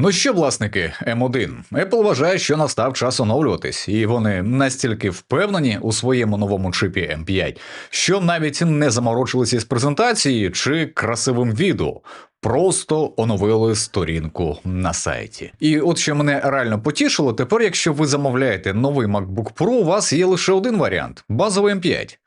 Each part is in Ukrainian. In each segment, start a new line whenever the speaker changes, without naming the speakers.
Ну що, власники М1, Apple вважає, що настав час оновлюватись, і вони настільки впевнені у своєму новому чипі M5, що навіть не заморочилися з презентацією чи красивим відео. Просто оновили сторінку на сайті. І от що мене реально потішило, тепер, якщо ви замовляєте новий MacBook Pro, у вас є лише один варіант базовий M5.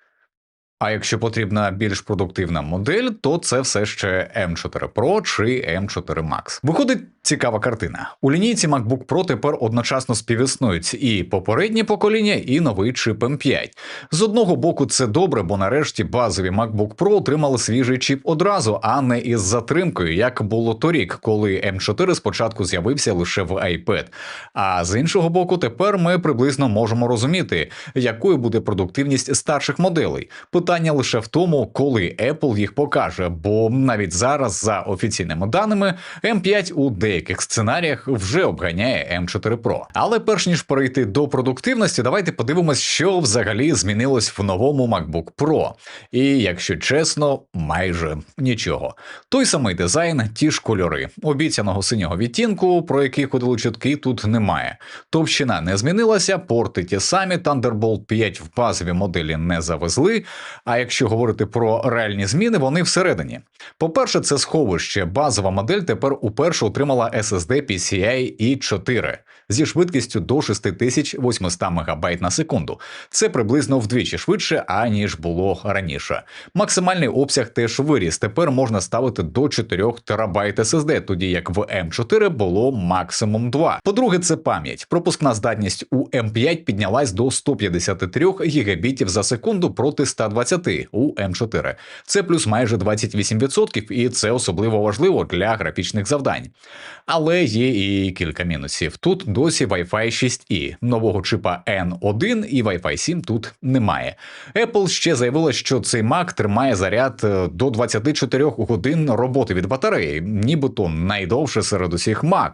А якщо потрібна більш продуктивна модель, то це все ще M4 Pro чи M4 Max. Виходить цікава картина. У лінійці MacBook Pro тепер одночасно співіснують і попереднє покоління, і новий чип M5. З одного боку, це добре, бо нарешті базові MacBook Pro отримали свіжий чіп одразу, а не із затримкою, як було торік, коли M4 спочатку з'явився лише в iPad. А з іншого боку, тепер ми приблизно можемо розуміти, якою буде продуктивність старших моделей. Питання лише в тому, коли Apple їх покаже, бо навіть зараз, за офіційними даними, M5 у деяких сценаріях вже обганяє M4 Pro. Але перш ніж перейти до продуктивності, давайте подивимось, що взагалі змінилось в новому MacBook Pro. І якщо чесно, майже нічого. Той самий дизайн, ті ж кольори. Обіцяного синього відтінку, про який ходили чутки, тут немає. Товщина не змінилася, порти ті самі, Thunderbolt 5 в базові моделі не завезли. А якщо говорити про реальні зміни, вони всередині. По-перше, це сховище. Базова модель тепер уперше отримала SSD PCI i4 зі швидкістю до 6800 МБ на секунду. Це приблизно вдвічі швидше, аніж було раніше. Максимальний обсяг теж виріс. Тепер можна ставити до 4 ТБ SSD, тоді як в М4 було максимум 2. По-друге, це пам'ять. Пропускна здатність у М5 піднялась до 153 гігабітів за секунду проти 120 у М4. Це плюс майже 28%, і це особливо важливо для графічних завдань. Але є і кілька мінусів. Тут досі Wi-Fi 6E, нового чипа N1 і Wi-Fi 7 тут немає. Apple ще заявила, що цей Mac тримає заряд е, до 24 годин роботи від батареї, нібито найдовше серед усіх Mac.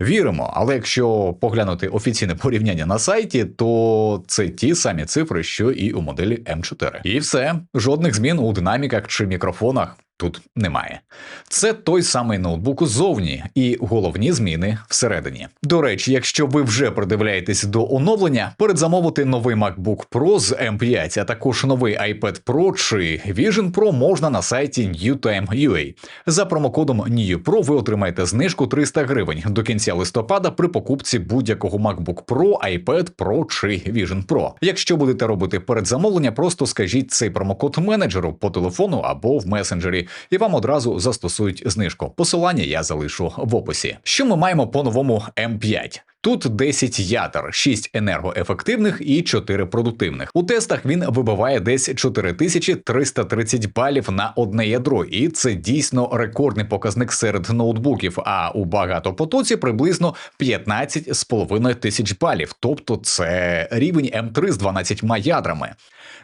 Віримо, але якщо поглянути офіційне порівняння на сайті, то це ті самі цифри, що і у моделі М4. І все, жодних змін у динаміках чи мікрофонах. Тут немає. Це той самий ноутбук ззовні, і головні зміни всередині. До речі, якщо ви вже придивляєтесь до оновлення, передзамовити новий MacBook Pro з M5, а також новий iPad Pro чи Vision Pro можна на сайті NewTime.ua. За промокодом NewPro ви отримаєте знижку 300 гривень до кінця листопада при покупці будь-якого MacBook Pro, iPad Pro чи Vision Pro. Якщо будете робити передзамовлення, просто скажіть цей промокод менеджеру по телефону або в месенджері і вам одразу застосують знижку. Посилання я залишу в описі. Що ми маємо по новому М5? Тут 10 ядер, 6 енергоефективних і 4 продуктивних. У тестах він вибиває десь 4330 балів на одне ядро, і це дійсно рекордний показник серед ноутбуків. А у багатопотоці приблизно 15,5 тисяч балів. Тобто це рівень М3 з 12 ядрами.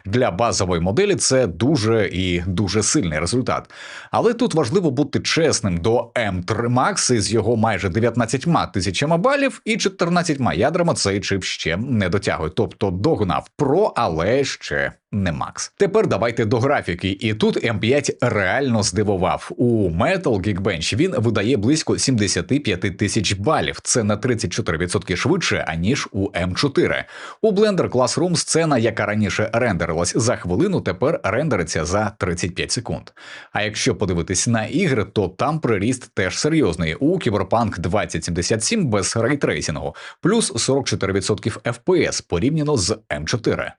Для базової моделі це дуже і дуже сильний результат. Але тут важливо бути чесним до M3 Max із його майже 19 тисячами балів і 14 ядрами цей чип ще не дотягує. Тобто догнав про, але ще не Max. Тепер давайте до графіки. І тут M5 реально здивував. У Metal Geekbench він видає близько 75 тисяч балів. Це на 34% швидше, аніж у M4. У Blender Classroom сцена, яка раніше рендерилась за хвилину, тепер рендериться за 35 секунд. А якщо подивитись на ігри, то там приріст теж серйозний. У Cyberpunk 2077 без рейтрейсінгу, плюс 44% FPS порівняно з M4.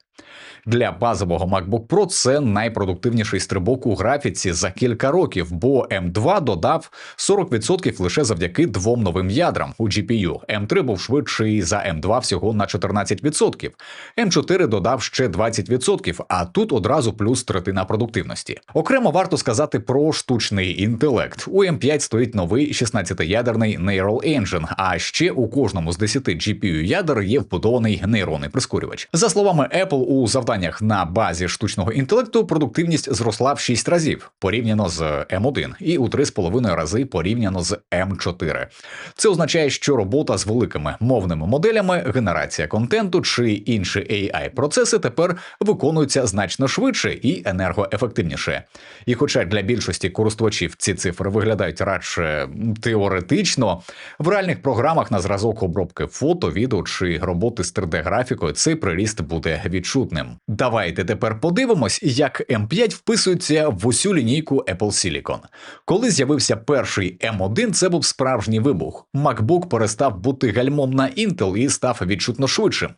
Для базового MacBook Pro це найпродуктивніший стрибок у графіці за кілька років, бо M2 додав 40% лише завдяки двом новим ядрам у GPU. M3 був швидший за M2 всього на 14%. M4 додав ще 20%, а тут одразу плюс третина продуктивності. Окремо варто сказати про штучний інтелект. У M5 стоїть новий 16-ядерний Neural Engine, а ще у кожному з 10 GPU ядер є вбудований нейронний прискорювач. За словами Apple, у налаштуваннях на базі штучного інтелекту продуктивність зросла в 6 разів порівняно з М1 і у 3,5 рази порівняно з М4. Це означає, що робота з великими мовними моделями, генерація контенту чи інші AI процеси тепер виконуються значно швидше і енергоефективніше. І хоча для більшості користувачів ці цифри виглядають радше теоретично, в реальних програмах на зразок обробки фото, відео чи роботи з 3D-графікою цей приріст буде відчутним. Давайте тепер подивимось, як M5 вписується в усю лінійку Apple Silicon. Коли з'явився перший M1, це був справжній вибух. MacBook перестав бути гальмом на Intel і став відчутно швидшим.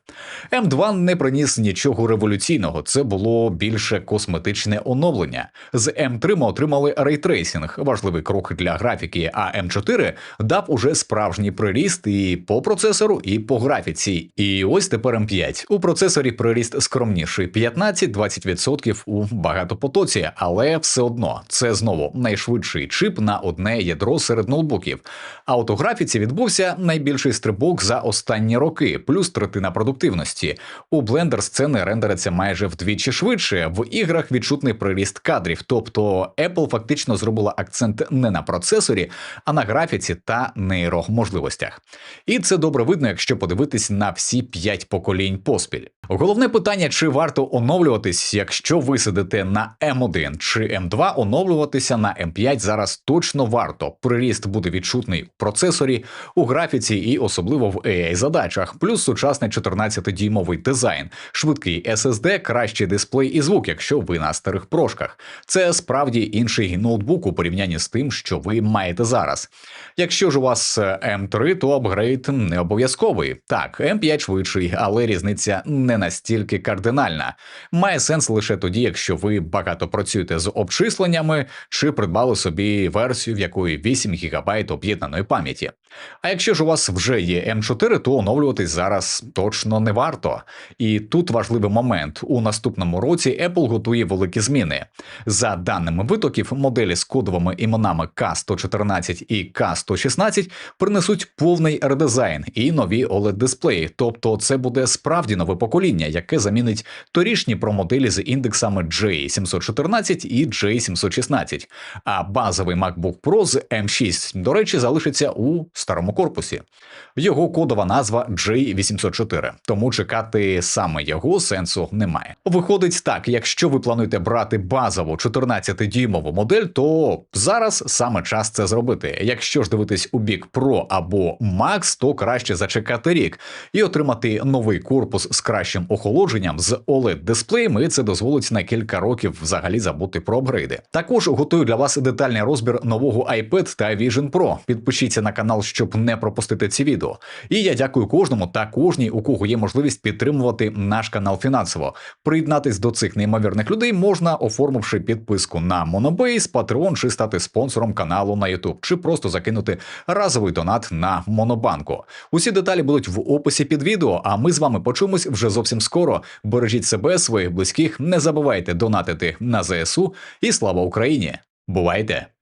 M2 не приніс нічого революційного, це було більше косметичне оновлення. З M3 ми отримали рейтрейсінг, важливий крок для графіки, а M4 дав уже справжній приріст і по процесору, і по графіці. І ось тепер M5. У процесорі приріст скромніший 15-20% у багатопотоці, але все одно це знову найшвидший чип на одне ядро серед ноутбуків. А от у графіці відбувся найбільший стрибок за останні роки, плюс третина продуктивності. У Blender сцени рендериться майже вдвічі швидше. В іграх відчутний приріст кадрів. Тобто Apple фактично зробила акцент не на процесорі, а на графіці та нейроможливостях. І це добре видно, якщо подивитись на всі п'ять поколінь поспіль. Головне питання: чи варто оновлюватись, якщо ви сидите на M1 чи M2, оновлюватися на M5 зараз точно варто. Приріст буде відчутний в процесорі, у графіці і особливо в ai задачах, плюс сучасний 14-дюймовий дизайн, швидкий SSD, кращий дисплей і звук, якщо ви на старих прошках. Це справді інший ноутбук у порівнянні з тим, що ви маєте зараз. Якщо ж у вас M3, то апгрейд не обов'язковий. Так, M5 швидший, але різниця не настільки кардинальна. Має сенс лише тоді, якщо ви багато працюєте з обчисленнями чи придбали собі версію, в якої 8 ГБ об'єднаної пам'яті. А якщо ж у вас вже є M4, то оновлюватись зараз точно не варто. І тут важливий момент: у наступному році Apple готує великі зміни. За даними витоків, моделі з кодовими іменами K114 і K116 принесуть повний редизайн і нові oled дисплеї. Тобто, це буде справді нове покоління, яке замінить торішні про моделі з індексами J714 і J716. А базовий MacBook Pro з M6, до речі, залишиться у старому корпусі. Його кодова назва J804, тому чекати саме його сенсу немає. Виходить так, якщо ви плануєте брати базову 14-дюймову модель, то зараз саме час це зробити. Якщо ж дивитись у бік Pro або Max, то краще зачекати рік і отримати новий корпус з кращим охолодженням з oled дисплеєм, і це дозволить на кілька років взагалі забути про апгрейди. Також готую для вас детальний розбір нового iPad та Vision Pro. Підпишіться на канал, щоб не пропустити ці відео. І я дякую кожному та кожній, у кого є можливість підтримувати наш канал фінансово. Приєднатись до цих неймовірних людей можна, оформивши підписку на Monobase, Patreon чи стати спонсором каналу на YouTube, чи просто закинути разовий донат на Монобанку. Усі деталі будуть в описі під відео. А ми з вами почуємось вже зовсім скоро. Бережіть себе, своїх близьких, не забувайте донатити на ЗСУ і слава Україні! Бувайте!